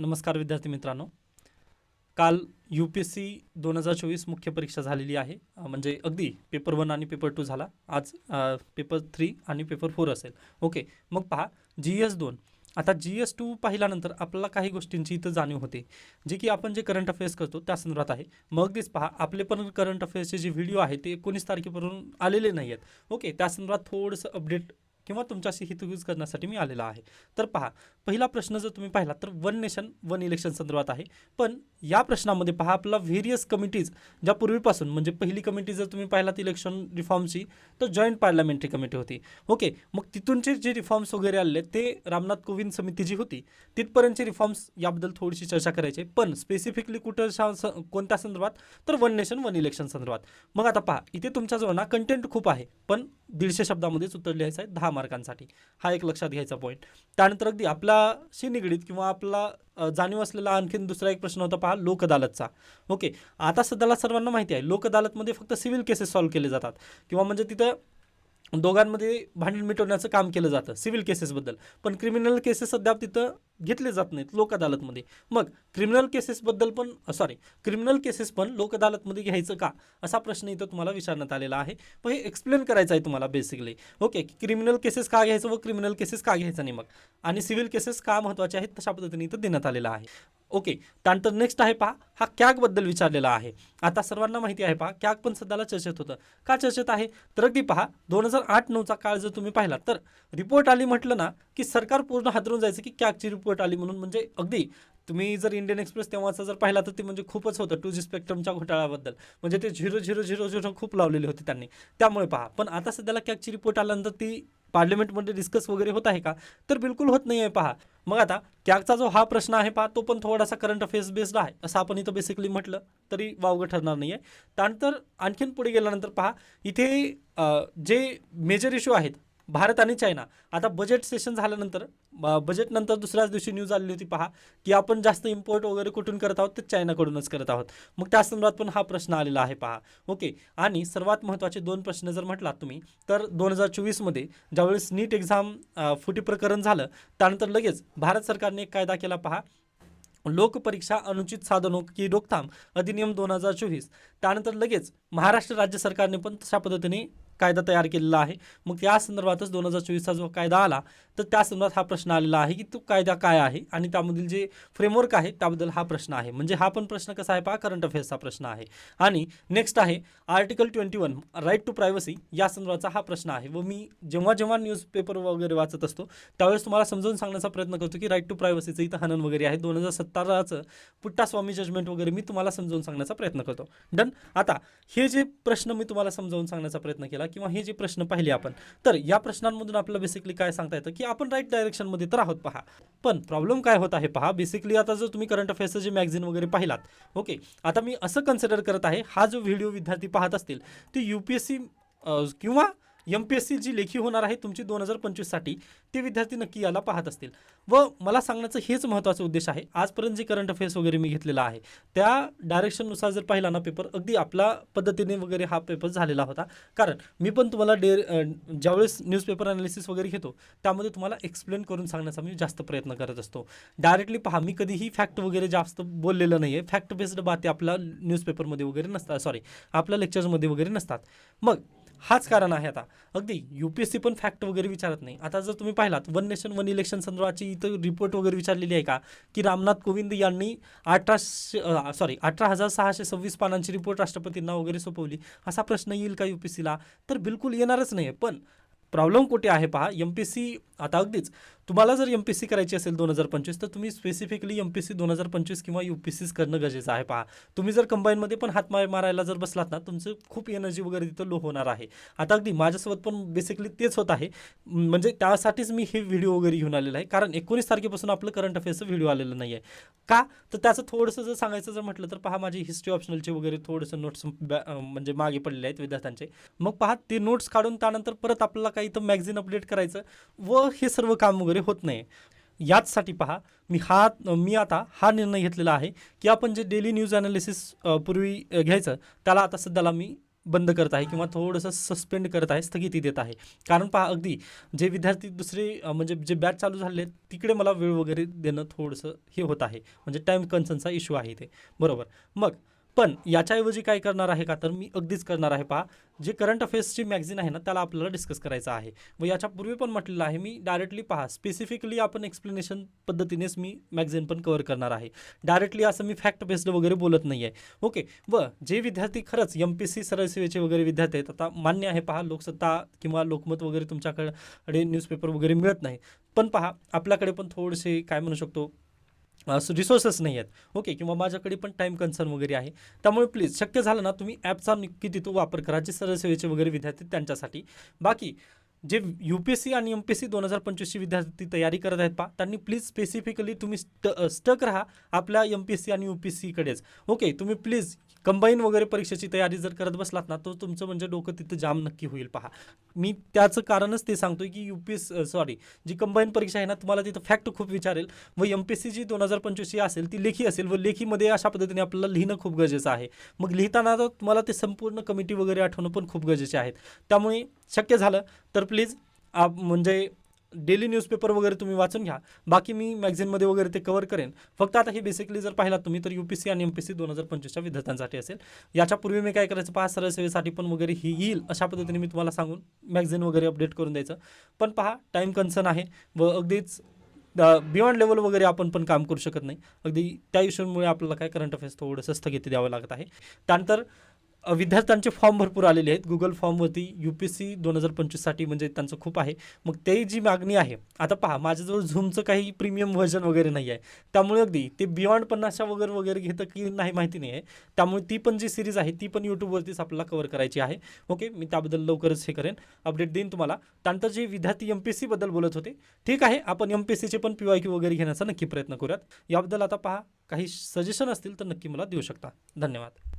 नमस्कार विद्यार्थी मित्रांनो. काल यू पी एस सी दोन हजार चोवीस मुख्य परीक्षा झालेली आहे. म्हणजे अगदी पेपर वन आणि पेपर टू झाला. आज पेपर थ्री आणि पेपर फोर असेल. ओके मग पहा जी एस दोन. आता जी एस टू पाहिल्यानंतर आपल्याला काही गोष्टींची इथं जाणीव होते. जे की आपण जे करंट अफेअर्स करतो त्या संदर्भात आहे. मग अगदीच पहा आपले पण करंट अफेअर्सचे जे व्हिडिओ आहे ते एकोणीस तारखेपर्यंत आलेले नाही आहेत ओके त्या संदर्भात थोडंसं अपडेट किंवा तुमच्याशी हितगुज करण्यासाठी मी आलेला आहे. तर पहा पहिला प्रश्न जर तुम्ही पाहिला तर वन नेशन वन इलेक्शन संदर्भात आहे. पण या प्रश्नामध्ये पहा आपला व्हेरियस कमिटीज ज्या पूर्वीपासून म्हणजे पहिली कमिटी जर तुम्ही पाहिलात इलेक्शन रिफॉर्मची तर जॉईंट पार्लमेंटरी कमिटी होती. ओके मग तिथूनचे जे रिफॉर्म्स वगैरे आले ते रामनाथ कोविंद समिती जी होती तिथपर्यंतचे रिफॉर्म्स याबद्दल थोडीशी चर्चा करायची. आहे. पण स्पेसिफिकली कुठं शा- स- कोणत्या संदर्भात? तर वन नेशन वन इलेक्शन संदर्भात. मग आता पहा इथे तुमच्याजवळ ना कंटेंट खूप आहे पण दीडशे शब्दामध्येच उत्तर लिहायचं आहे दहा मार्कांसाठी. हा एक लक्षात घ्यायचा पॉईंट त्यानंतर अगदी आपल्याशी निगडीत किंवा आपला जाणीव असलेला आणखीन दुसरा एक प्रश्न होता पहा लोक अदालतचा ओके आता सध्याला सर्वांना माहिती आहे लोक अदालतमध्ये फक्त सिव्हिल केसेस सॉल्व्ह केले जातात. किंवा म्हणजे तिथं दोघांमध्ये भांडण मिटवण्याचं काम केलं जातं सिव्हिल केसेसबद्दल. पण क्रिमिनल केसेस सध्या तिथं घेतले जात नाहीत लोक अदालतमध्ये. मग क्रिमिनल केसेसबद्दल पण सॉरी क्रिमिनल केसेस पण लोक अदालतमध्ये घ्यायचं का? असा प्रश्न इथं तुम्हाला विचारण्यात आलेला आहे. पण हे एक्सप्लेन करायचं आहे तुम्हाला बेसिकली ओके क्रिमिनल केसेस का घ्यायचं व क्रिमिनल केसेस का घ्यायचं नाही मग? आणि सिव्हिल केसेस का महत्त्वाचे आहेत तशा पद्धतीने इथं देण्यात आलेलं आहे. ओके त्यानंतर नेक्स्ट आहे पहा हा कॅगबद्दल विचारलेला आहे. आता सर्वांना माहिती आहे पहा कॅग पण सध्याला चर्चेत होतं. का चर्चेत आहे? तर अगदी पहा दोन हजार आठ नऊचा काळ जर तुम्ही पाहिला तर रिपोर्ट आली म्हटलं ना की सरकार पूर्ण हादरून जायचं की कॅगची रिपोर्ट आली म्हणून म्हणजे अगदी तुम्ही जर इंडियन एक्सप्रेस तेव्हाचा जर पाहिला तर ते म्हणजे खूपच होतं टू जी स्पेक्ट्रमच्या घोटाळ्याबद्दल. म्हणजे ते झिरो झिरो झिरो झिरो खूप लावलेले होते त्यांनी. त्यामुळे पहा पण आता सध्याला कॅकची रिपोर्ट आल्यानंतर ती पार्लमेंटमध्ये डिस्कस वगैरे होत आहे का? तर बिलकुल होत नाही आहे पहा. मग आता कॅगचा जो हा प्रश्न आहे पहा तो पण थोडासा करंट अफेअर्स बेस्ड आहे असं आपण इथं बेसिकली म्हटलं तरी वावगं ठरणार नाही आहे त्यानंतर आणखीन पुढे गेल्यानंतर पहा इथे जे मेजर इश्यू आहेत भारत आणि चायना आता बजेट सेशन झाल्यानंतर बजेटनंतर दुसऱ्याच दिवशी न्यूज आलेली होती पहा की आपण जास्त इम्पोर्ट वगैरे कुठून करत आहोत ते चायनाकडूनच करत आहोत. मग त्या संदर्भात पण हा प्रश्न आलेला आहे पहा. ओके आणि सर्वात महत्त्वाचे दोन प्रश्न जर म्हटलात तुम्ही तर दोन हजार चोवीसमध्ये ज्यावेळेस नीट एक्झाम फुटी प्रकरण झालं त्यानंतर लगेच भारत सरकारने एक कायदा केला पहा. लोकपरीक्षा अनुचित साधनो की रोकथाम अधिनियम दोन हजार चोवीस. त्यानंतर लगेच महाराष्ट्र राज्य सरकारने पण तशा पद्धतीने कायदा तयार केलेला आहे. मग त्या संदर्भातच दोन हजार चोवीसचा जो कायदा आला तर त्या संदर्भात हा प्रश्न आलेला आहे की तो कायदा काय आहे आणि त्यामधील जे फ्रेमवर्क आहे त्याबद्दल हा प्रश्न आहे. म्हणजे हा पण प्रश्न कसा आहे पहा करंट अफेअर्सचा प्रश्न आहे. आणि नेक्स्ट आहे article twenty one right to privacy या संदर्भाचा हा प्रश्न आहे. व मी जेव्हा जेव्हा न्यूजपेपर वगैरे वाचत असतो त्यावेळेस तुम्हाला समजून सांगण्याचा प्रयत्न करतो की राईट टू प्रायव्हसीचं इथं हनन वगैरे आहे. दोन हजार सत्तराचं पुट्टा स्वामी जजमेंट वगैरे मी तुम्हाला समजावून सांगण्याचा प्रयत्न करतो. डन आता हे जे प्रश्न मी तुम्हाला समजावून सांगण्याचा प्रयत्न केला किंवा हे जे प्रश्न पाहिले आपण तर या प्रश्नांमधून आपल्याला बेसिकली काय सांगता येतं? की आपण राईट डायरेक्शनमध्ये तर आहोत पहा. पण प्रॉब्लेम काय होत आहे पहा? बेसिकली आता जर तुम्ही करंट अफेअर्सचं जे मॅगझिन वगैरे पाहिलात ओके आता मी असं कन्सिडर करत आहे हा जो व्हिडिओ विद्यार्थी पाहत असतील ते यू पी एस सी किंवा एम पी एस सी जी लेखी होणार आहे तुमची दोन हजार पंचवीससाठी ते विद्यार्थी नक्की याला पाहत असतील. व मला सांगण्याचं हेच महत्त्वाचं उद्देश आहे आजपर्यंत जे करंट अफेअर्स वगैरे मी घेतलेला आहे त्या डायरेक्शननुसार जर पाहिला ना पेपर अगदी आपला पद्धतीने वगैरे हा पेपर झालेला होता. कारण मी पण तुम्हाला डे ज्यावेळेस न्यूजपेपर अनालिसिस वगैरे घेतो त्यामध्ये तुम्हाला एक्सप्लेन करून सांगण्याचा मी जास्त प्रयत्न करत असतो. डायरेक्टली पहा मी कधीही फॅक्ट वगैरे जास्त बोललेलं नाही आहे फॅक्ट बेस्ड बाते आपल्या न्यूजपेपरमध्ये वगैरे नसतात सॉरी आपल्या लेक्चर्समध्ये वगैरे नसतात. मग हाच कारण आहे आता. अगदी यू पी एस सी पण फॅक्ट वगैरे विचारत नाही. आता जर तुम्ही पाहिलात वन नेशन वन इलेक्शन संदर्भाची इथं रिपोर्ट वगैरे विचारलेली आहे का? की रामनाथ कोविंद यांनी अठराशे सॉरी अठरा हजार सहाशे सव्वीस पानांची रिपोर्ट राष्ट्रपतींना वगैरे सोपवली. असा प्रश्न येईल का यू पी सीला तर बिलकुल येणारच नाही आहे पण प्रॉब्लेम कुठे आहे पहा एम पी सी आता अगदीच तुम्हाला जर एम पी सी करायची असेल दोन हजार पंचवीस तर तुम्ही स्पेसिफिकली एम पी सी दोन हजार पंचवीस किंवा यू पी सीच करणं गरजेचं आहे. पहा तुम्ही जर कंबाईनमध्ये पण हात मारायला जर बसलात ना तुमचं खूप एनर्जी वगैरे तिथं लो होणार आहे. आता अगदी माझ्यासोबत पण बेसिकली तेच होत आहे. म्हणजे त्यासाठीच मी हे व्हिडिओ वगैरे घेऊन आलेलं आहे. कारण एकोणीस तारखेपासून आपलं करंट अफेअर्सचं व्हिडिओ आलेलं नाही आहे का? तर त्याचं थोडंसं जर सांगायचं जर म्हटलं तर पहा माझी हिस्ट्री ऑप्शनलचे वगैरे थोडंसं नोट्स म्हणजे मागे पडलेले आहेत विद्यार्थ्यांचे. मग पहा ते नोट्स काढून त्यानंतर परत आपल्याला काही तर मॅगझिन अपडेट करायचं व हे सर्व काम वगैरे होत नाही. याचसाठी पहा मी हा मी आता हा निर्णय घेतलेला आहे की आपण जे डेली न्यूज ॲनालिसिस पूर्वी घ्यायचं त्याला आता सध्याला मी बंद करत आहे किंवा थोडंसं सस्पेंड करत आहे स्थगिती देत आहे. कारण पहा अगदी जे विद्यार्थी दुसरे म्हणजे जे बॅच चालू झाले तिकडे मला वेळ वगैरे देणं थोडंसं हे होत आहे. म्हणजे टाईम कन्सर्नचा इश्यू आहे ते बरोबर. मग पण याच्याऐवजी काय करणार आहे का? तर मी अगदीच करणार आहे पहा जे करंट अफेअर्सची मॅगझिन आहे ना त्याला आपल्याला डिस्कस करायचं आहे. व याच्यापूर्वी पण म्हटलेलं आहे मी डायरेक्टली पहा. स्पेसिफिकली आपण एक्सप्लेनेशन पद्धतीनेच मी मॅगझिन पण कवर करणार आहे. डायरेक्टली असं मी फॅक्ट बेस्ड वगैरे बोलत नाही आहे ओके व जे विद्यार्थी खरंच एम पी सी सरळसेवेचे वगैरे विद्यार्थी आहेत आता मान्य आहे पहा लोकसत्ता किंवा लोकमत वगैरे तुमच्याकडे न्यूजपेपर वगैरे मिळत नाही. पण पहा आपल्याकडे पण थोडेसे काय म्हणू शकतो रिसोर्सेस नाही आहेत. ओके किंवा माझ्याकडे पण टाईम कन्सर्न वगैरे आहे. त्यामुळे प्लीज शक्य झालं ना तुम्ही ॲपचा नक्की तिथं वापर करा जे सरळ सेवेचे वगैरे विद्यार्थी त्यांच्यासाठी. बाकी जे यू पी एस सी आणि एम पी एस सी दोन हजार पंचवीसची विद्यार्थी तयारी करत आहेत पा त्यांनी प्लीज स्पेसिफिकली तुम्ही स्ट स्टक राहा आपल्या एम पी एस सी आणि यू पी एस सीकडेच ओके तुम्ही प्लीज कंबाईन वगैरे परीक्षेची तयारी जर करत बसलात ना तर तुमचं म्हणजे डोकं तिथं जाम नक्की होईल पहा. मी त्याचं कारणच ते सांगतो की यू पी एस सॉरी जी कंबाईन परीक्षा आहे ना तुम्हाला तिथं फॅक्ट खूप विचारेल. व एम पी एस सी जी दोन हजार पंचवीसची असेल ती लेखी असेल व लेखीमध्ये अशा पद्धतीने आपल्याला लिहिणं खूप गरजेचं आहे. मग लिहिताना तर तुम्हाला ते संपूर्ण कमिटी वगैरे आठवणं पण खूप गरजेचे आहेत. त्यामुळे शक्य झालं तर प्लीज आप म्हणजे डेली न्यूजपेपर वगैरे तुम्ही वाचून घ्या. बाकी मी मॅगझिनमध्ये वगैरे ते कव्हर करेन. फक्त आता हे बेसिकली जर पाहिलात तुम्ही तर यू पी सी आणि एम पी सी दोन हजार पंचवीसच्या विद्यार्थ्यांसाठी असेल. याच्यापूर्वी मी काय करायचं पहा सरळ सेवेसाठी पण वगैरे ही येईल अशा पद्धतीने मी तुम्हाला सांगून मॅगझिन वगैरे अपडेट करून द्यायचं. पण पहा टाईम कन्सर्न आहे व अगदीच बियॉन्ड लेवल वगैरे आपण पण काम करू शकत नाही. अगदी त्या इश्यूमुळे आपल्याला काय करंट अफेअर्स थोडंसं स्थगिती द्यावं लागत आहे. त्यानंतर विद्यार्थ्यांचे फॉर्म भरपूर आलेले आहेत. गुगल फॉर्मवरती यू पी सी दोन हजार पंचवीससाठी म्हणजे त्यांचं खूप आहे. मग ते जी मागणी आहे आता पहा माझ्याजवळ झूमचं काही प्रीमियम व्हर्जन वगैरे नाही आहे. त्यामुळे अगदी ते बियॉन्ड पन्नासच्या वगैरे वगैरे घेतं की नाही माहिती नाही आहे. त्यामुळे ती पण जी सिरीज आहे ती पण यूट्यूबवरतीच आपल्याला कवर करायची आहे. ओके मी त्याबद्दल लवकरच हे करेन. अपडेट देईन तुम्हाला. त्यानंतर जे विद्यार्थी एम पी एस सीबद्दल बोलत होते ठीक आहे आपण एम पी एस सीचे पण पी वाय क्यू वगैरे घेण्याचा नक्की प्रयत्न करूयात. याबद्दल आता पहा काही सजेशन असतील तर नक्की मला देऊ शकता. धन्यवाद.